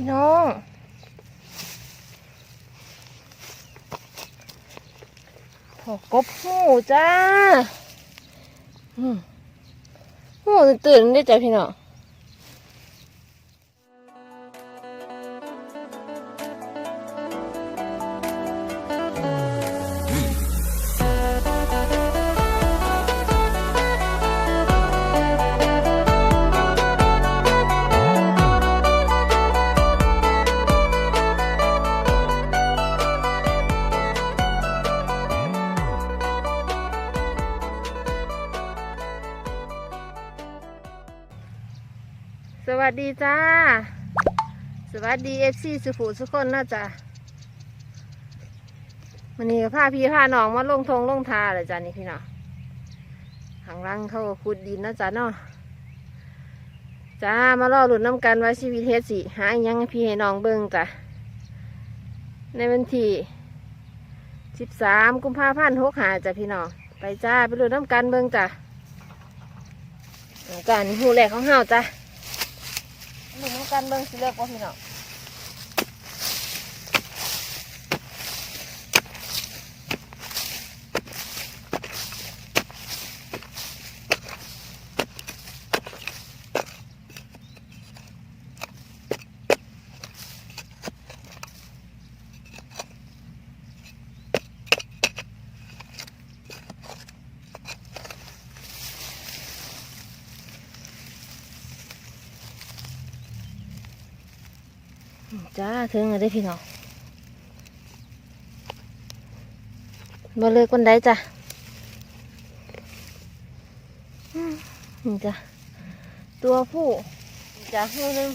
พี่น้อง พอกบหูจ้าหูตื่นได้จ้ะพี่น้อง ดีจ้า สวัสดีเอฟซีสุขุสุคนนะจ้ะวันนี้พาพี่พาน้องมาลงทงลงทาเลยจ้ะนี่พี่น้องหางรังเขาขุดดินนะจ้ะเนาะจ้ามาล่อหลุดน้ำกันไว้ชีวิตเทสิหายังพี่ให้น้องเบิ่งจ้ะในวันที่สิบสามกุมภาพันธ์หกหาจ้ะพี่น้องไปจ้าไปหลุดน้ำกันเบิ่งจ้ะแล้วการหูแหลกของเฮาจ้ะ หนุ่มกันเบิ่งสิเลิกว่าพี่น้อง จ้าถึงเลยได้พี่น้องบ่เลิกวันใดจ้ะอืมนี่จ้ะตัวผู้จ้ะหูหนึง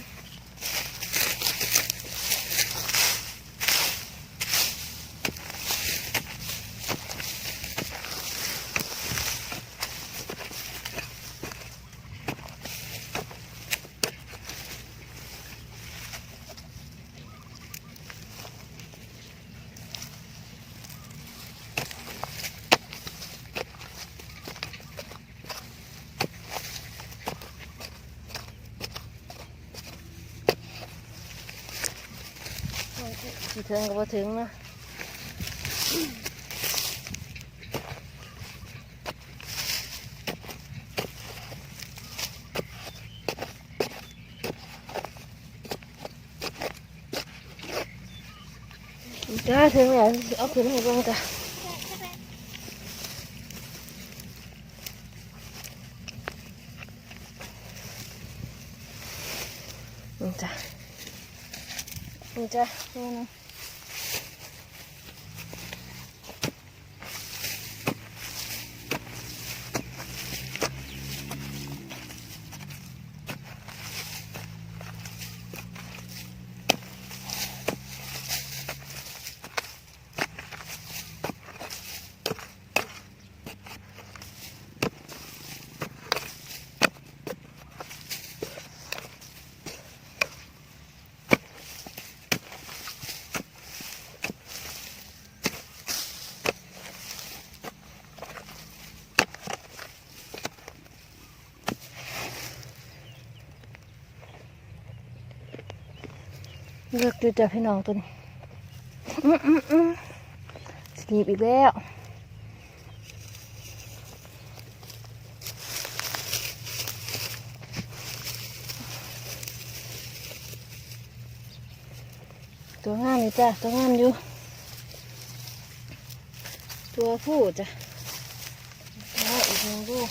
สิ ถึงก็บ่ถึงนะจ้าถึงแล้วเอาขึ้นให้เบิ่งจ้ะนี่จ้ะนี่จ้ะนี่นะ เลือกดูจ้ะพี่น้องตัวนี้สกีบอีกแล้วตัวงามเลยจ้ะตัวงามอยู่ ตัวผู้จ้ะแล้วอีกหนึ่งลูก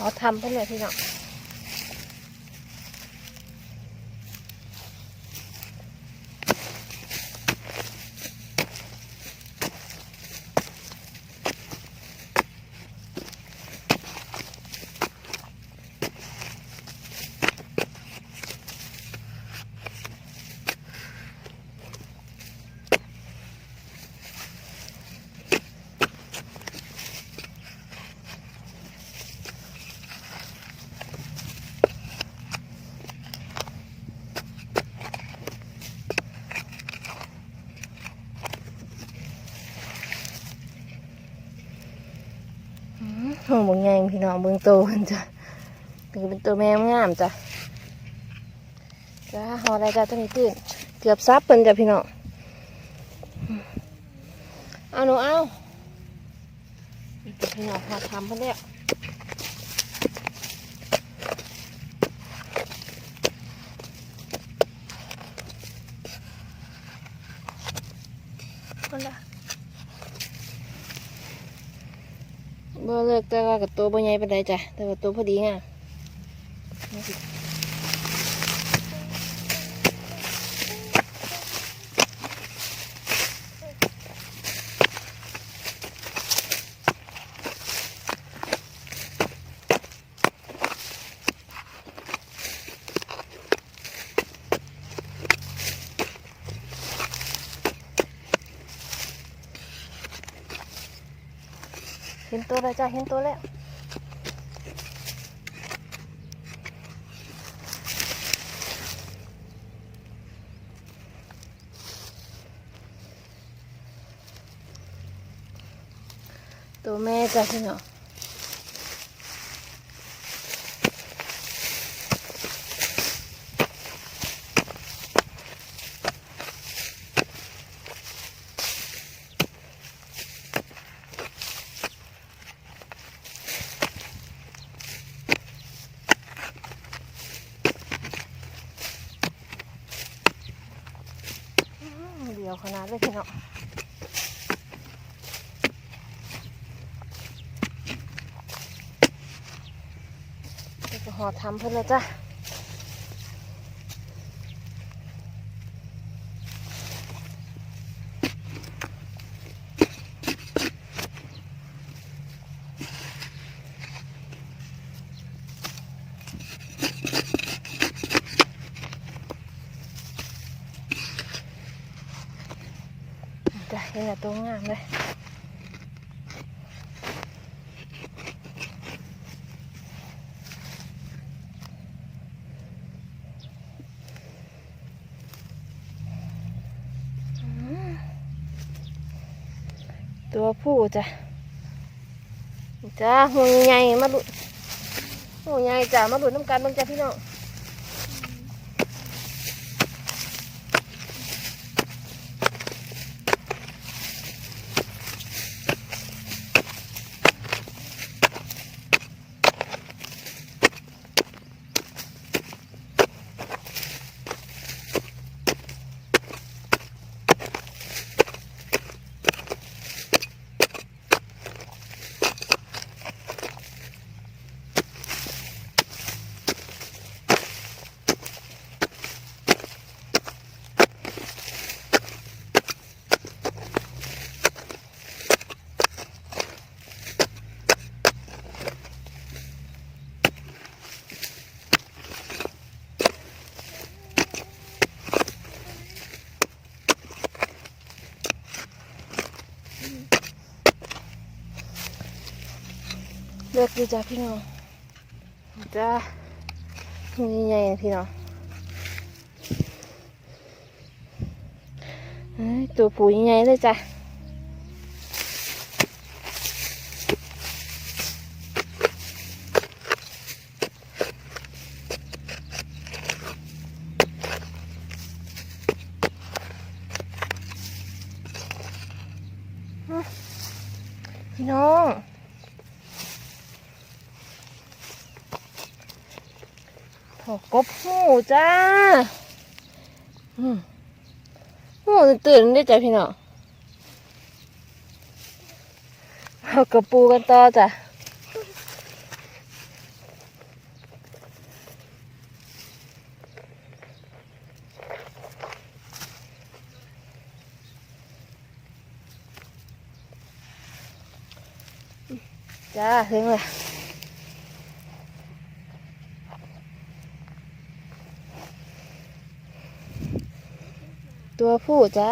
เขาทำเพื่อนเลยพี่น้อง ห้องบางแยงพี่น้องเบิ่งโตกันจ้ะถึงเป็นตัวแม่งามจ้ะจ้าหออะไรจ้ะตัวนี้ตื้นเกือบซับเพิ่นจ้ะพี่น้องเอาหนูเอาพี่น้องพาทำเพื่อนเนี่ยเพิ่นละ บ่เลิก แต่ว่ากับตัวบ่ใหญ่ปานใดจ้ะแต่ว่าตัวพอดีงาม ตัวเลยจ้าเห็นตัวแล้วตัวแม่จ้าพี่น้อง ยวขนาดเลยพี่น้องเดี๋ยวก็หอทำเพื่อนแล้วจ้ะ จ้ะเห็นแล้วตัวงามเลยตัวผู้จ้ะจ้าหูใหญ่มาดูหูใหญ่จ้ะมาดูน้ำกันบ้างจ้ะพี่น้อง ดูจ้าพี่น้องจ้าหูใหญ่ๆพี่น้องตัวผู้ใหญ่เลยจ้ะพี่น้อง ถ กบหูจ้าหูตื่นได้จ้ะพี่น้องเอากระปูกันต่อจ้ะจ้าถึงเลย ตัวผู้จ้า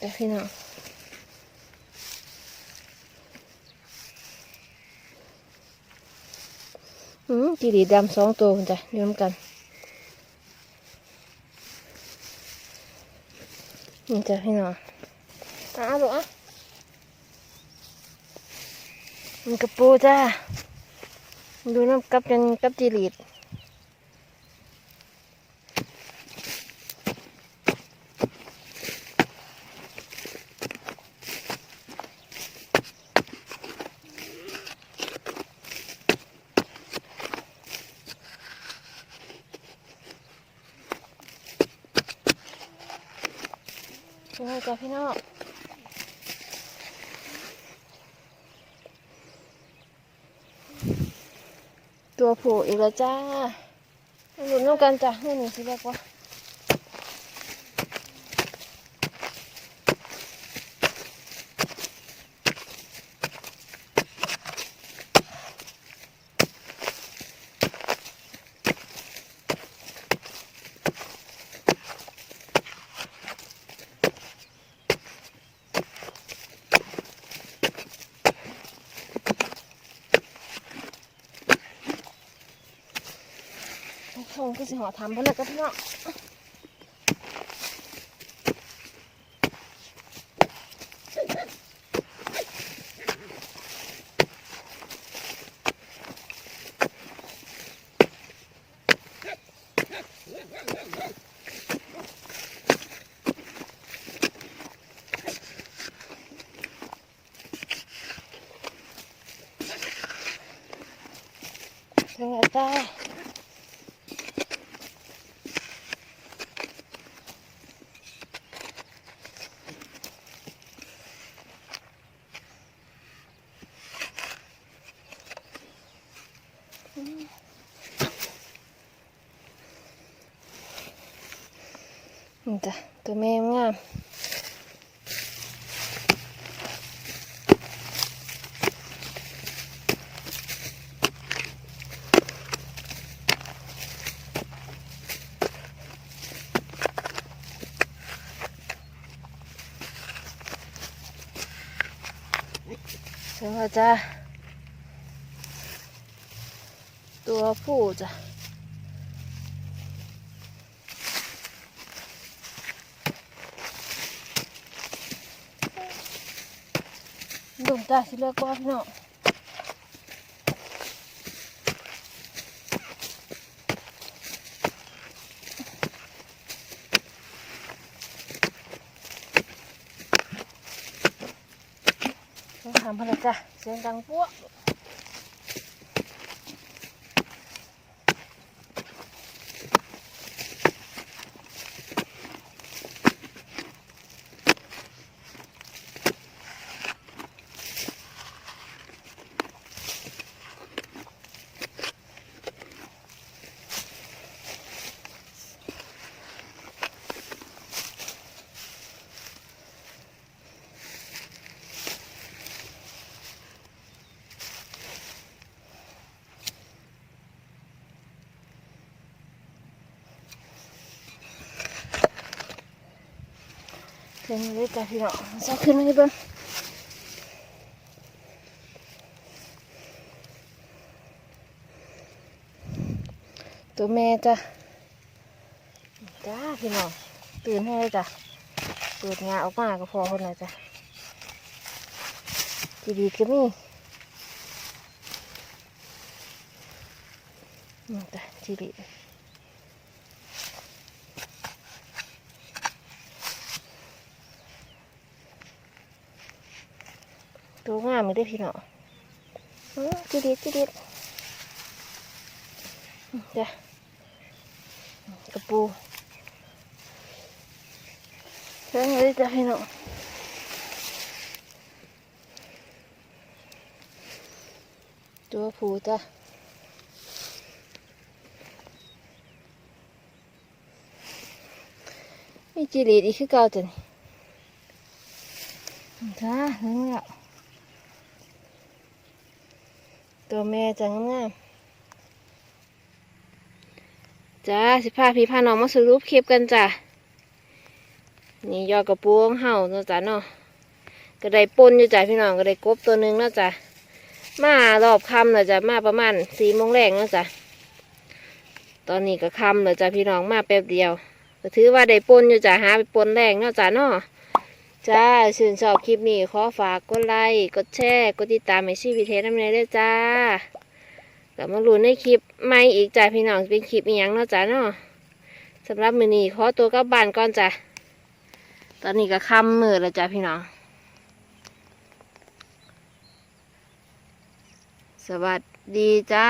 จ้ะพี่น้องอืมจีดีดำสองตัวคุณจ้ะยืมกันนี่จ้ะพี่น้องอะเอาลูกอะมันกระปูจ้าดูน้ำกับกันกับจีรีดเป็นไงจ้าพี่น้อง ตัวผูอีกแล้วจ้าหลุดน้ำกันจ้ะนี่หนูสิเรียกว่า ทงก็สิหอทำเพื่อนกับพี่น้องเป็นไงจ้า นี่จ้ะตัวแม่งาม สวัสดีจ้ะตัวผู้จ้ะดุจ้าสิเลือกว่าพี่น้องต้อำอะไรจ้ะเสียงดังปั้ว เสียงเลยจ้ะพี่น้องจะขึ้นมาให้เบิ่งตัวแม่จ้ะจ้าพี่น้องตื่นให้เลยจ้ะเปิดงาออกมาก็พอคนละจ้ะดีดีก็มีนี่จ้ะดีดี ตัวงามไม่ได้พี่เน้องเออดีดีดีดีจ้ะกระปูเพิ่งเลยจ้ะพี่เน้องตัวผูจ้ะมีจีรีดอีกคือเก่าจ้ะนี่จ้าเรื่องแล้ว ตัวแม่จะงามๆจ้าสิพาพี่พาน้องมาสรุปคลิปกันจ้ะนี่ยอดกระปูของเห่าเนาะจ้ะเนาะก็ได้ปนอยู่จ้ะพี่น้องก็ได้กบตัวหนึ่งเนาะจ้ะมารอบคำเนาะจ้ะมาประมาณสี่โมงแรงเนาะจ้ะตอนนี้ก็คำเนาะจ้ะพี่น้องมาแป๊บเดียวก็ถือว่าได้ปนอยู่จ้ะหาไปปนแรงเนาะจ้ะเนาะ จ้าชื่นชอบคลิปนี้ขอฝากกดไลค์กดแชร์กดติดตามให้ชีวิตเทสน้ำเนด้วยจ้ากลับมาลุ้นในคลิปใหม่อีกจ้าพี่น้องเป็นคลิปอีหยังเนาะจ้าเนาะสำหรับมือนี้ขอตัวกลับบ้านก่อนจ้ะตอนนี้ก็ค่ำมืดแล้วจ้าพี่น้อง สวัสดีจ้า